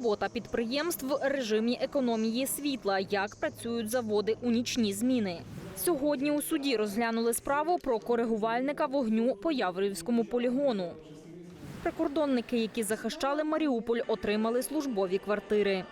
робота підприємств в режимі економії світла, як працюють заводи у нічні зміни. Сьогодні у суді розглянули справу про коригувальника вогню по Яврівському полігону. Прикордонники, які захищали Маріуполь, отримали службові квартири.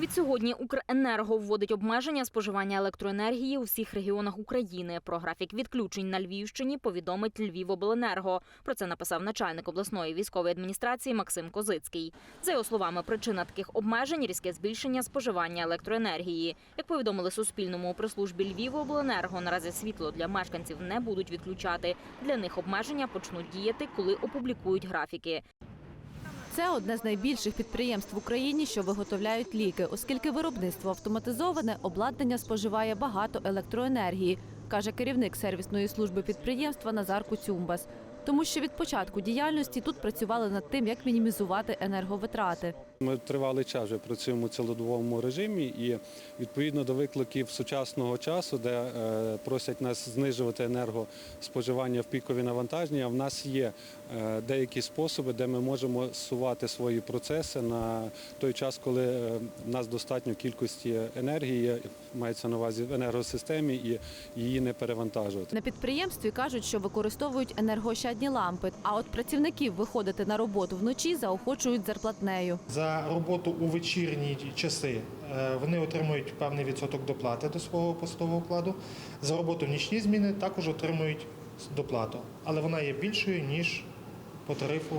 Відсьогодні Укренерго вводить обмеження споживання електроенергії у всіх регіонах України. Про графік відключень на Львівщині повідомить Львівобленерго. Про це написав начальник обласної військової адміністрації Максим Козицький. За його словами, причина таких обмежень різке збільшення споживання електроенергії. Як повідомили Суспільному у прес-службі Львівобленерго, наразі світло для мешканців не будуть відключати. Для них обмеження почнуть діяти, коли опублікують графіки. Це одне з найбільших підприємств в Україні, що виготовляють ліки, оскільки виробництво автоматизоване, обладнання споживає багато електроенергії, каже керівник сервісної служби підприємства Назар Куцюмбас. Тому що від початку діяльності тут працювали над тим, як мінімізувати енерговитрати. Ми тривалий час вже працюємо у цілодобовому режимі і відповідно до викликів сучасного часу, де е, просять нас знижувати енергоспоживання в пікові навантаження, в нас є е, деякі способи, де ми можемо сувати свої процеси на той час, коли е, в нас достатньо кількості енергії, мається на увазі в енергосистемі, і її не перевантажувати. На підприємстві кажуть, що використовують енергоощадні лампи. А от працівників виходити на роботу вночі заохочують зарплатнею. За роботу у вечірні часи е, вони отримують певний відсоток доплати до свого постового окладу. За роботу в нічні зміни також отримують доплату, але вона є більшою ніж по тарифу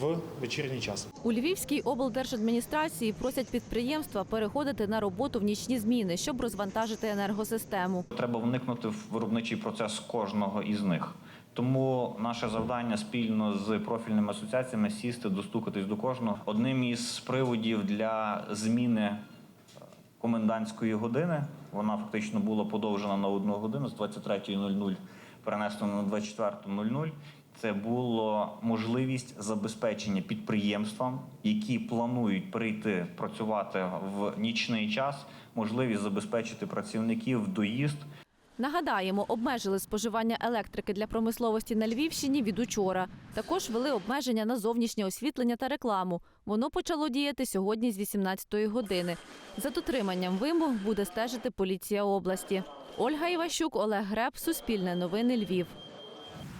в вечірній час. У Львівській облдержадміністрації просять підприємства переходити на роботу в нічні зміни, щоб розвантажити енергосистему. Треба вникнути в виробничий процес кожного із них. Тому наше завдання спільно з профільними асоціаціями сісти, достукатись до кожного. Одним із приводів для зміни е, комендантської години вона фактично була подовжена на одну годину з 23.00 перенесено на 24.00. Це було можливість забезпечення підприємствам, які планують прийти працювати в нічний час, можливість забезпечити працівників доїзд Нагадаємо, обмежили споживання електрики для промисловості на Львівщині від учора. Також ввели обмеження на зовнішнє освітлення та рекламу. Воно почало діяти сьогодні з 18-ї години. За дотриманням вимог буде стежити поліція області. Ольга Іващук, Олег Греб, Суспільне новини Львів.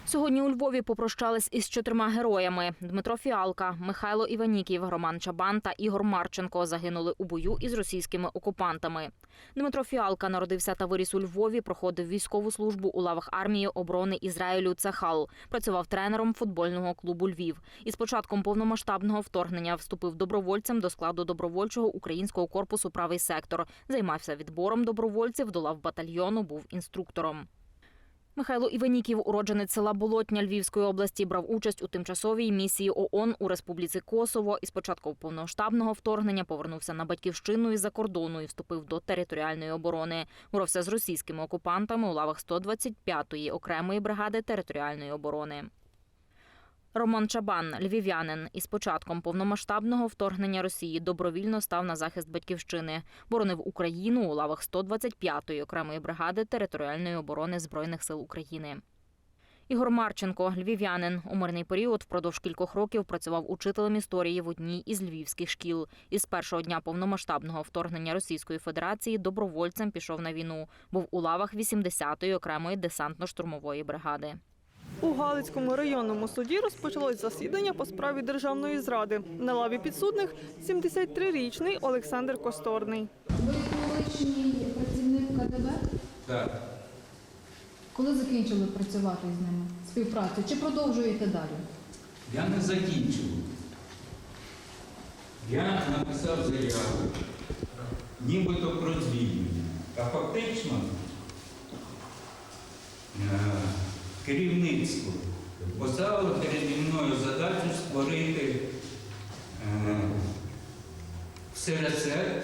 Сьогодні у Львові попрощались із чотирма героями: Дмитро Фіалка, Михайло Іваніків, Роман Чабан та Ігор Марченко загинули у бою із російськими окупантами. Дмитро Фіалка народився та виріс у Львові, проходив військову службу у лавах армії оборони Ізраїлю Цехал. Працював тренером футбольного клубу Львів. Із початком повномасштабного вторгнення вступив добровольцем до складу добровольчого українського корпусу Правий сектор. Займався відбором добровольців до лав батальйону, був інструктором. Михайло Іваніків, уродженець села Болотня Львівської області, брав участь у тимчасовій місії ООН у Республіці Косово і з початку повномасштабного вторгнення повернувся на батьківщину із-за кордону і вступив до територіальної оборони. Боровся з російськими окупантами у лавах 125-ї окремої бригади територіальної оборони. Роман Чабан, львів'янин, із початком повномасштабного вторгнення Росії добровільно став на захист батьківщини. Боронив Україну у лавах 125-ї окремої бригади територіальної оборони Збройних сил України. Ігор Марченко, львів'янин, у мирний період впродовж кількох років працював учителем історії в одній із львівських шкіл. Із першого дня повномасштабного вторгнення Російської Федерації добровольцем пішов на війну. Був у лавах 80-ї окремої десантно-штурмової бригади. У Галицькому районному суді розпочалось засідання по справі державної зради. На лаві підсудних 73-річний Олександр Косторний. Ви колишній працівник КДБ? Так, Коли закінчили працювати з ними співпрацю? Чи продовжуєте далі? я не закінчив. Я написав заяву, нібито про звільнення. А фактично е, керівництво поставило переді мною задачу створити е, в СРСР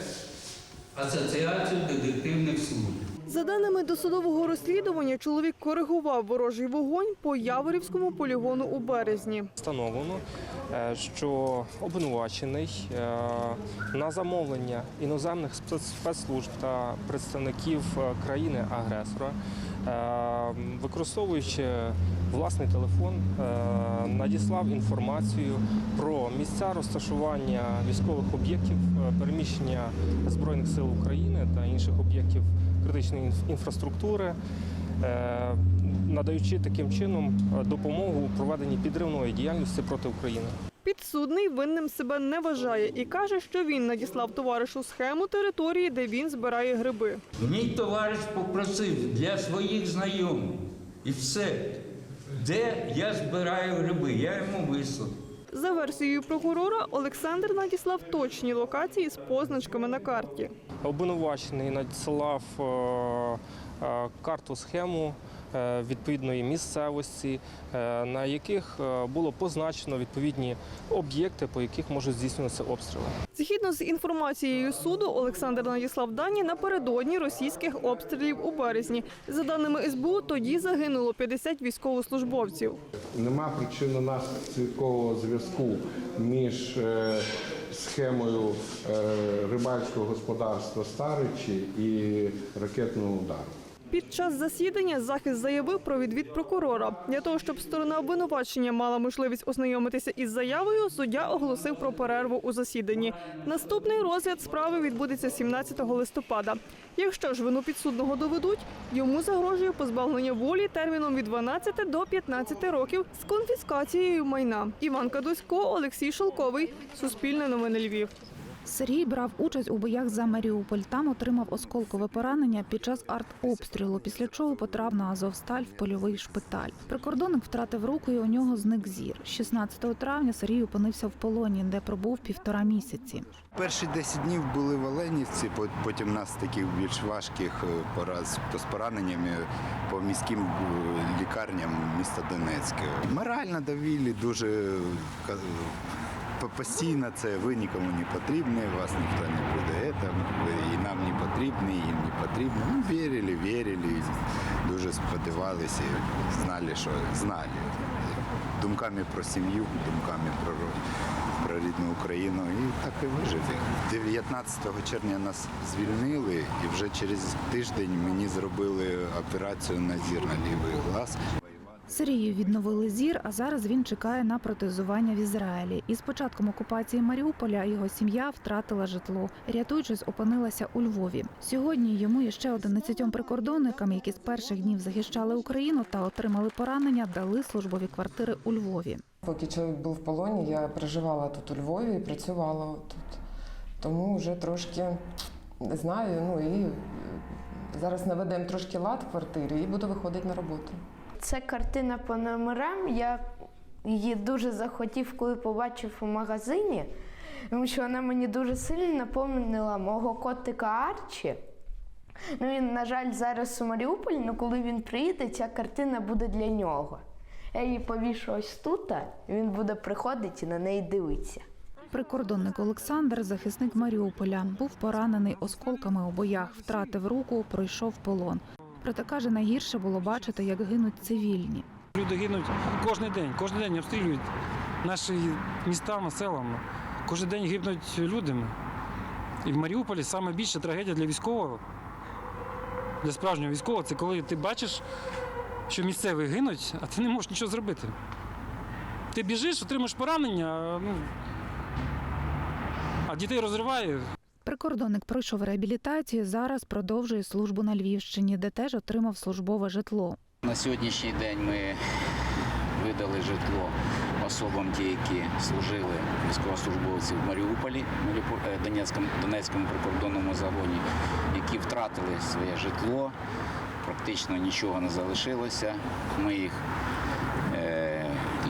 Асоціацію детективних служб. За даними досудового розслідування, чоловік коригував ворожий вогонь по Яворівському полігону у березні. Встановлено, е, що обвинувачений е, на замовлення іноземних спецслужб та представників е, країни-агресора, використовуючи власний телефон, е, надіслав інформацію про місця розташування військових об'єктів, е, переміщення Збройних сил України та інших об'єктів критичної інфраструктури. Е, Надаючи таким чином е, допомогу у проведенні підривної діяльності проти України. Підсудний винним себе не вважає і каже, що він надіслав товаришу схему території, де він збирає гриби. Мій товариш попросив для своїх знайомих. І все. Де я збираю гриби, я йому вислав. За версією прокурора, Олександр надіслав точні локації з позначками на карті. Обвинувачений надсилав е, е, карту схему е, відповідної місцевості, е, на яких е, було позначено відповідні об'єкти, по яких можуть здійснюватися обстріли. Згідно з інформацією суду, Олександр надіслав дані напередодні російських обстрілів у березні. За даними СБУ, тоді загинуло 50 військовослужбовців. Нема причинно-наслідкового зв'язку між е, схемою е, рибальського господарства Старичі і ракетного удару. Під час засідання захист заявив про відвід прокурора. Для того, щоб сторона обвинувачення мала можливість ознайомитися із заявою, суддя оголосив про перерву у засіданні. Наступний розгляд справи відбудеться 17 листопада. Якщо ж вину підсудного доведуть, йому загрожує позбавлення волі терміном від 12 до 15 років з конфіскацією майна. Іван Кадусько, Олексій Шелковий, Суспільне новини Львів. Сергій брав участь у боях за Маріуполь. Там отримав осколкове поранення під час артобстрілу, після чого потрапив на Азовсталь в польовий шпиталь. Прикордонник втратив руку і у нього зник зір. 16 травня Сергій опинився в полоні, де пробув півтора місяці. Перші 10 днів були в Оленівці, по- потім нас таких більш важких е, пораз з пораненнями по міським е, лікарням міста Донецьке. Морально давили дуже е, постійно це ви нікому не потрібні, вас ніхто не буде, і нам не потрібні, їм не потрібні. Ну, вірили, вірили, дуже сподівалися, знали, що знали. Думками про сім'ю, думками про про рідну Україну і так і вижив. 19 червня нас звільнили, і вже через тиждень мені зробили операцію на зір на лівий глаз. Сергію відновили зір, а зараз він чекає на протезування в Ізраїлі. І з початком окупації Маріуполя його сім'я втратила житло. Рятуючись, опинилася у Львові. Сьогодні йому і ще 11 прикордонникам, які з перших днів захищали Україну та отримали поранення, дали службові квартири у Львові. Поки чоловік був в полоні, я проживала тут у Львові і працювала тут. Тому вже трошки знаю, ну і зараз наведемо трошки лад в квартирі і буду виходити на роботу. Це картина по номерам. Я її дуже захотів, коли побачив у магазині, тому що вона мені дуже сильно напомнила мого котика Арчі. Ну він, на жаль, зараз у Маріуполі, але коли він приїде, ця картина буде для нього. Я її повішу ось тут, він буде приходити і на неї дивитися. Прикордонник Олександр, захисник Маріуполя, був поранений осколками у боях, втратив руку, пройшов полон. Проте каже, найгірше було бачити, як гинуть цивільні. Люди гинуть кожен день, кожен день обстрілюють наші міста, села. Кожен день гибнуть люди. І в Маріуполі саме більша трагедія для військового, для справжнього військового, це коли ти бачиш, що місцеві гинуть, а ти не можеш нічого зробити. Ти біжиш, отримаєш поранення, ну, а дітей розриває. Прикордонник пройшов реабілітацію. Зараз продовжує службу на Львівщині, де теж отримав службове житло. На сьогоднішній день ми видали житло особам, ті, які служили військовослужбовці в Маріуполі, Маріупо- е, Донецькому, Донецькому прикордонному загоні, які втратили своє житло. Практично нічого не залишилося. Ми їх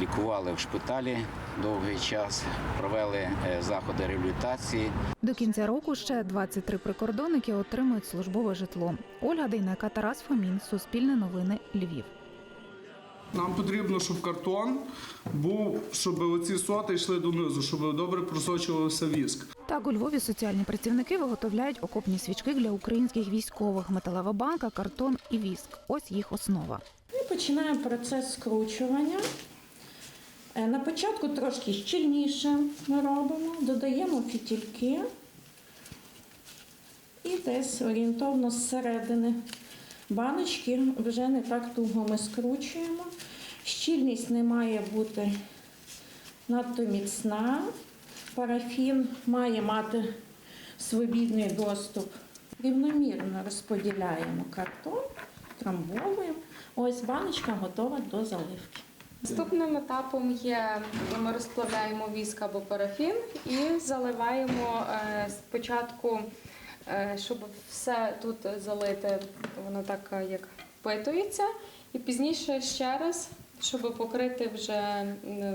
лікували в шпиталі довгий час, провели е, заходи реабілітації. До кінця року ще 23 прикордонники отримують службове житло. Ольга Дейнека, Тарас Фомін, Суспільне новини, Львів. Нам потрібно, щоб картон був, щоб оці соти йшли донизу, щоб добре просочувався віск. Так, у Львові соціальні працівники виготовляють окопні свічки для українських військових, металева банка, картон і віск. Ось їх основа. І починаємо процес скручування. Е, На початку трошки щільніше ми робимо, додаємо фітільки і десь орієнтовно зсередини баночки вже не так туго ми скручуємо. Щільність не має бути надто міцна. Парафін має мати свобідний доступ. Рівномірно розподіляємо картон, трамбовуємо. Ось баночка готова до заливки. Наступним етапом є ми розкладаємо віск або парафін і заливаємо е, спочатку, е, щоб все тут залити, воно так е, як впитується, і пізніше ще раз, щоб покрити вже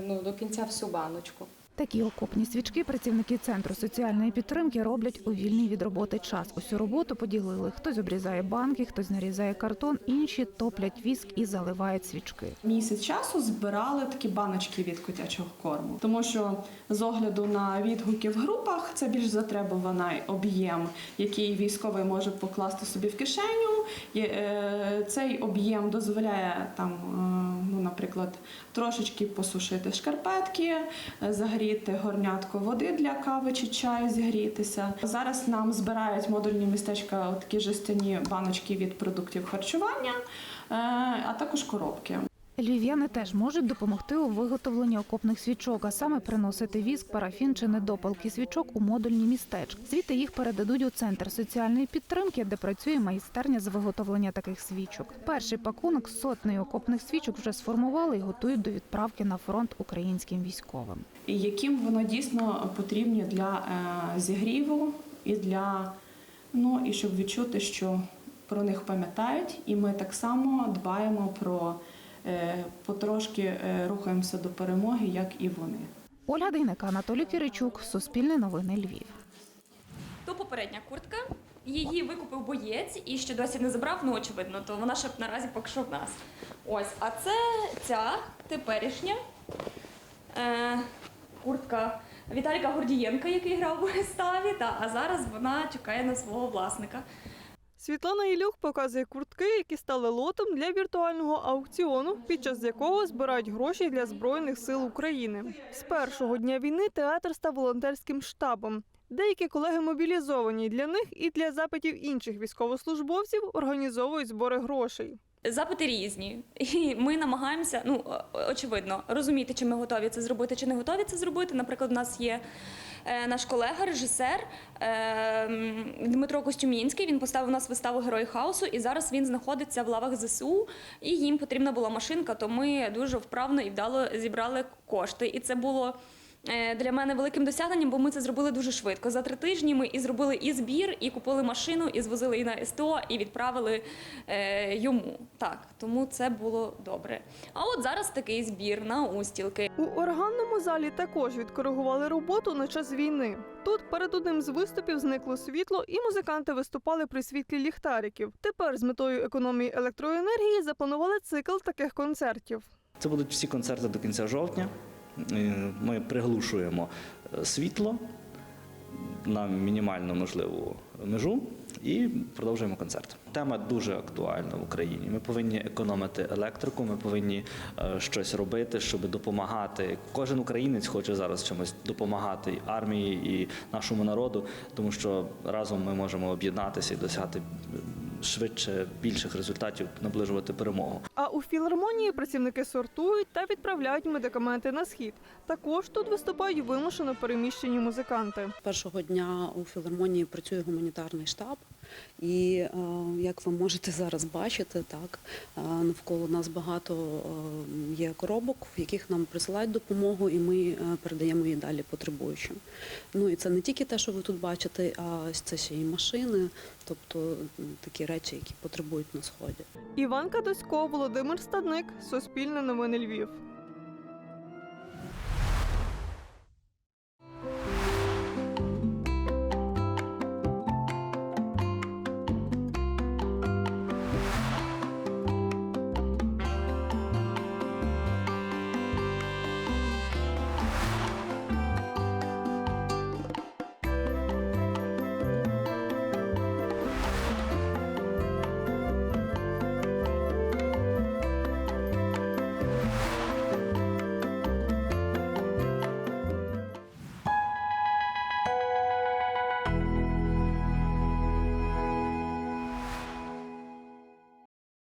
ну, до кінця всю баночку. Такі окопні свічки працівники центру соціальної підтримки роблять у вільний від роботи час. Усю роботу поділили. Хтось обрізає банки, хтось нарізає картон, інші топлять віск і заливають свічки. Місяць часу збирали такі баночки від котячого корму, тому що з огляду на відгуки в групах це більш затребуваний об'єм, який військовий може покласти собі в кишеню. Е, Цей об'єм дозволяє там, наприклад, трошечки посушити шкарпетки, е, загріти горнятко води для кави чи чаю, зігрітися. Зараз нам збирають модульні містечка такі жестяні баночки від продуктів харчування, е, а також коробки. Львів'яни теж можуть допомогти у виготовленні окопних свічок, а саме приносити віск, парафін чи недопалки свічок у модульні містечка. Звідти їх передадуть у центр соціальної підтримки, де працює майстерня з виготовлення таких свічок. Перший пакунок з сотнею окопних свічок вже сформували і готують до відправки на фронт українським військовим. і яким воно дійсно потрібні для е, зігріву і для ну і щоб відчути, що про них пам'ятають, і ми так само дбаємо про потрошки е, рухаємося до перемоги, як і вони. Ольга Дейнека, Анатолій Киричук, Суспільне новини Львів. То попередня куртка. Її викупив боєць і ще досі не забрав, ну очевидно, то вона ще наразі поки що в нас. Ось, а це ця теперішня е, куртка Віталіка Гордієнка, який грав у виставі, та, а зараз вона чекає на свого власника. Світлана Ілюх показує куртки, які стали лотом для віртуального аукціону, під час якого збирають гроші для збройних сил України. З першого дня війни театр став волонтерським штабом. Деякі колеги мобілізовані для них і для запитів інших військовослужбовців організовують збори грошей. Запити різні, і ми намагаємося, ну очевидно, розуміти, чи ми готові це зробити, чи не готові це зробити. Наприклад, у нас є е, наш колега, режисер е, Дмитро Костюмінський. Він поставив у нас виставу Герої хаосу, і зараз він знаходиться в лавах ЗСУ, і їм потрібна була машинка. То ми дуже вправно і вдало зібрали кошти. І це було. Е, Для мене великим досягненням, бо ми це зробили дуже швидко. За три тижні ми і зробили і збір, і купили машину, і звозили її на СТО, і відправили е, йому. Так, тому це було добре. А от зараз такий збір на устілки. У органному залі також відкоригували роботу на час війни. Тут перед одним з виступів зникло світло, і музиканти виступали при світлі ліхтариків. Тепер з метою економії електроенергії запланували цикл таких концертів. Це будуть всі концерти до кінця жовтня. Е, Ми приглушуємо е, світло на мінімальну можливу межу і продовжуємо концерт. Тема дуже актуальна в Україні. Ми повинні економити електрику, ми повинні е, щось робити, щоб допомагати. Кожен українець хоче зараз чимось допомагати армії і нашому народу, тому що разом ми можемо об'єднатися і досягти м, швидше більших результатів, наближувати перемогу. А у філармонії працівники сортують та відправляють медикаменти на схід. Також тут виступають вимушено переміщені музиканти. Першого дня у філармонії працює гуманітарний штаб, і е, як ви можете зараз бачити, так е, навколо нас багато е, є коробок, в яких нам присилають допомогу, і ми передаємо її далі потребуючим. Ну і це не тільки те, що ви тут бачите, а це ще й машини, тобто такі речі, які потребують на сході. Іван Кадосько, Володимир Стадник, Суспільне новини Львів.